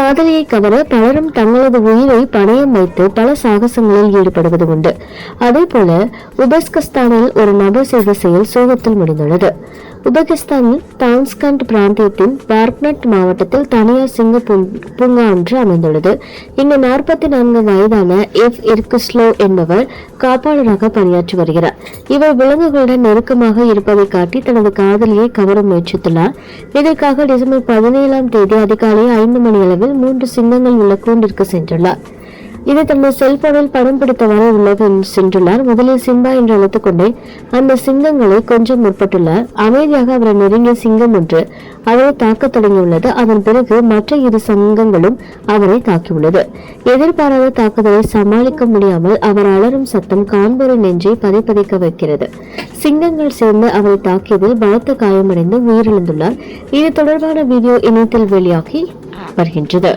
காதலியை கவர பலரும் தங்களது உயிரை பணயம் வைத்து பல சாகசங்களில் ஈடுபடுவது உண்டு. அதே போல உபஸ்கஸ்தானில் ஒரு நபர் செய்த செயல் சோகத்தில் முடிந்துள்ளது. உபகிஸ்தானில் தான்ஸ்கண்ட் பிராந்தியத்தின் பார்க்னட் மாவட்டத்தில் தனியார் சிங்க பூங்- பூங்கா ஒன்று அமைந்துள்ளது. இங்கு நாற்பத்தி நான்கு வயதான எஃப். இர்குஸ்லோ என்பவர் காப்பாளராக பணியாற்றி வருகிறார். இவர் விலங்குகளுடன் நெருக்கமாக இருப்பதை காட்டி தனது காதலியை கவர முயற்சித்துள்ளார். இதற்காக டிசம்பர் பதினேழாம் தேதி அதிகாலை ஐந்து மணி அளவில் மூன்று சிங்கங்கள் உள்ள கூண்டிற்கு சென்றுள்ளார். இதை தனது செல்போனில் படம் பிடித்தவாறு உள்ளது சென்றுள்ளார். முதலில் சிம்பா என்று அழைத்துக் கொண்டே அந்த சிங்கங்களை கொஞ்சம் முற்பட்டுள்ளார். அமைதியாக அவரை நெருங்கிய சிங்கம் ஒன்று அவரை தாக்கத் தொடங்கியுள்ளது. அதன் பிறகு மற்ற இரு சிங்கங்களும் அவரை தாக்கியுள்ளது. எதிர்பாராத தாக்குதலை சமாளிக்க முடியாமல் அவர் அலறும் சத்தம் காண்போரின் நெஞ்சை பதைப்பதைக்க வைக்கிறது. சிங்கங்கள் சேர்ந்து அவரை தாக்கியதில் பலத்த காயமடைந்து உயிரிழந்துள்ளார். இது தொடர்பான வீடியோ இணையத்தில் வெளியாகி வருகின்றது.